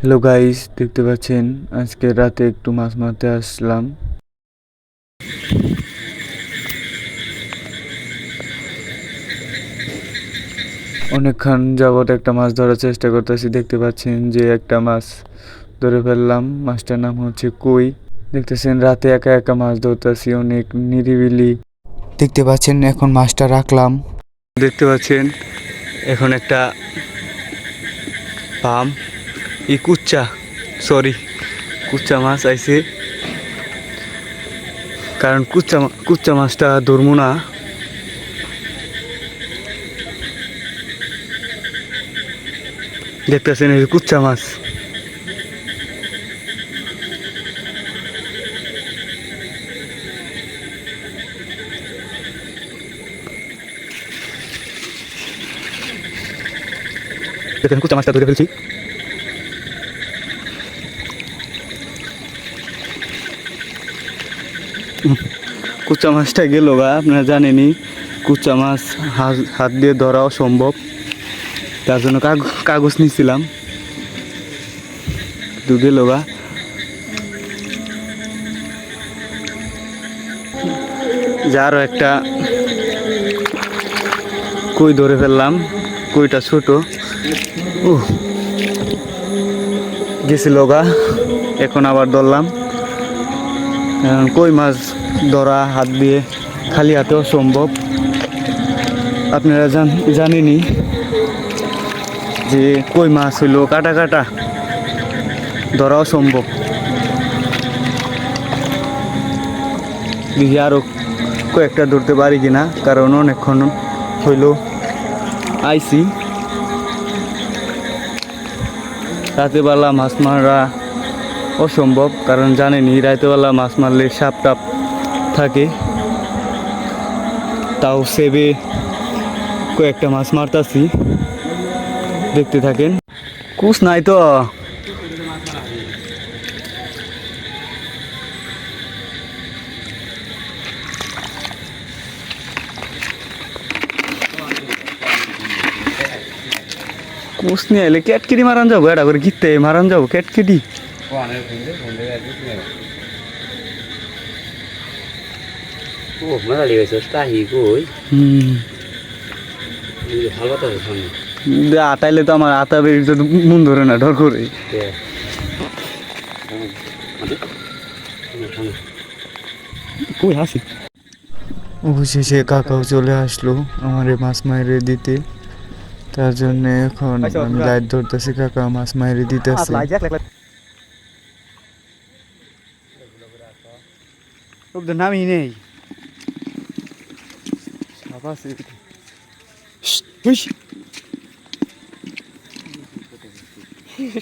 Hello guys দেখতে পাচ্ছেন, আজকে রাতে একটু মাছ মারতে আসলাম। অনেকক্ষণ যাবত একটা মাছ ধরার চেষ্টা করতেছি, দেখতে পাচ্ছেন যে একটা মাছ ধরে ফেললাম। মাছটার নাম হচ্ছে কই। দেখতেছেন, রাতে একা একা মাছ ধরতেছি, অনেক নিরিবিলি। দেখতে পাচ্ছেন, এখন মাছটা রাখলাম। দেখতে পাচ্ছেন, এখন একটা পাম। ই কুচ্চা সরি কুচ্চা মাছ আইছে। কারণ কুচ্চা কুচ্চা মাছটা ধরবো না। দেখতেছেন এই কুচ্চা মাছ। দেখেন কুচ্চা মাছটা ধরে ফেলছি। কুচা মাছটা গেল গা, আপনারা জানেনই, কুচা মাছ হাত- দিয়ে ধরাও সম্ভব। তার জন্য কাগ- কাগজ নিয়েছিলাম দু গেল গা। যারও একটা কই ধরে ফেললাম, কইটা ছোট। ও গেছিল গা, এখন আবার ধরলাম। কই মাছ ধরা, হাত দিয়ে খালি হাতেও সম্ভব। আপনারা জান জানেনই যে কই মাছ হইল, কাটা কাটা। ধরাও সম্ভব। দেখি আরও কয়েকটা ধরতে পারি কিনা, কারণ অনেকক্ষণ হইল আইসি রাতেবেলা মাছ মারা অসম্ভব, কারণ জানেনি রাতেবেলা মাছ মারলে সাপ টাপ থাকে। তাও সেবে কয়েকটা মাছ মারতাছি। দেখতে থাকেন। কুস নাই তো। কুস নিয়ে এলে কেটকেটি মারান যাব এটা করে গিতে মারান যাব আটাইলে তো আমার আতা বেরিয়ে তো মন ধরে না ডর করে। কই হাসি? অবশেষে কাকাও চলে আসলো আমারে মাছ মাইরে দিতে। তার জন্য এখন আমি লাইট ধরতেছি কাকা মাছ মাইরে দিতেছে। নামই নেই।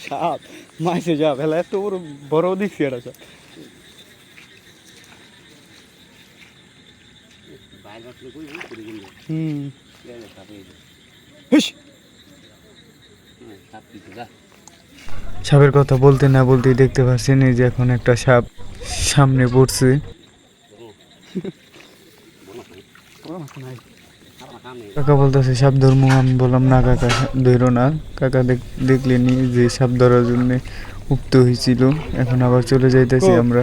সাপ মাইসে যা ভেলা এত বড় বড় দেখছি এটা সাপ সাপের কথা বলতে না বলতেই দেখতে পাচ্ছেন এই যে এখন একটা সাপ সামনে পড়ছে কাকা বলতেছে সাপ ধর্ম আমি বললাম না কাকা ধরো না। কাকা দেখ- দেখলেনি যে সাপ ধরার জন্য উক্ত হয়েছিল এখন আবার চলে যাইতেছি আমরা।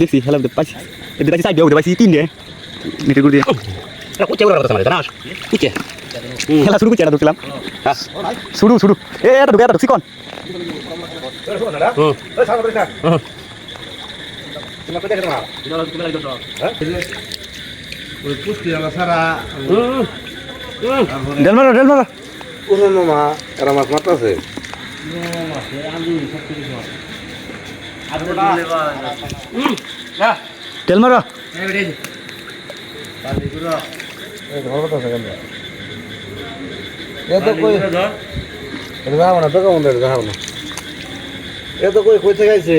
দেখছি খেলা পাইছি এদের পাইছি সাইড দিয়ে পাইছি তিন দিয়ে মিটার করে দিয়ে কুচে বড় কথা মানে জানাস কুচে খেলা শুরু করছি এটা ঢুকলাম শুরু শুরু এ এটা ঢুকে এটা ঢুকছি কোন ডেল মারো ডেল মারো। পুরনো মা এরা মাছ মারতেছে ডেল মারো। এ তো কই কই কই থেকে আইছে।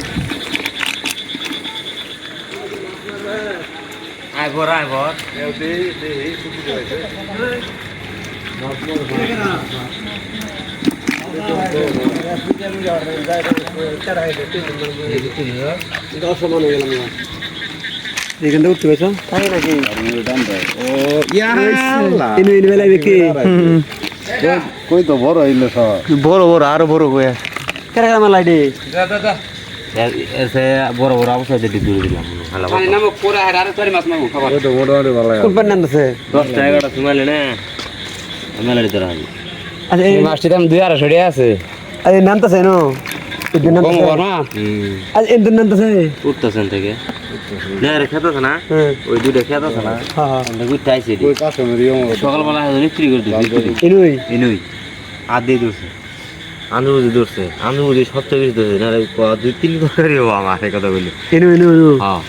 হয়ে গেলাম এখান থেকে উঠতে পেরেছ? তাই নাকি ইনু ইনু বেলা দেখি কই তো বড় হইল সব। বড় বড় আরও বড় কই কেরা কেরা মালাই দে এসে বড় বড় অবস্থায় দিয়ে দূরে দিলাম। ভালো পুরা আর মাছ মাগো খাবার। কোন পান নাম আছে। না। আচ্ছা এই মাছটি দাম দুই আড়াইশো টাকা আছে। আরে নাম তো আছে নো এদের নাম তো না? আজ এদের নাম তো আছে উঠতেছেন থেকে। না রে না? হ্যাঁ। ওই দুটো খেতে আছে না? হ্যাঁ হ্যাঁ। আইছি মেরিও সকালবেলা বিক্রি করে দিই এনুই আর দিয়ে ধরছে আন্দু বুঝি ধরছে আন্দু বুঝি সবচেয়ে বেশি ধরছে না দুই তিন তরকারি হব আমার এই কথা বলি হ্যাঁ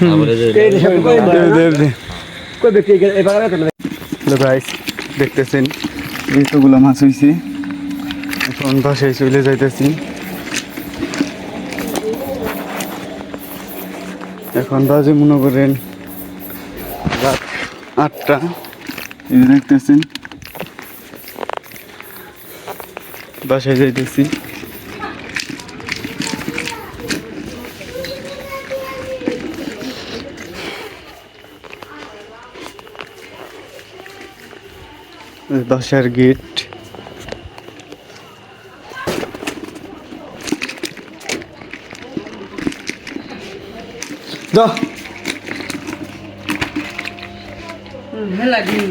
গাইস দেখতেছেন এতগুলো মাছ হইছে। এখন বাসায় চলে যাইতেছি। এখন বাজে মনে করেন রাত আটটা। এই দেখতেছেন বাসায় যাইতেছি। বাসার গেট। হেলা দিন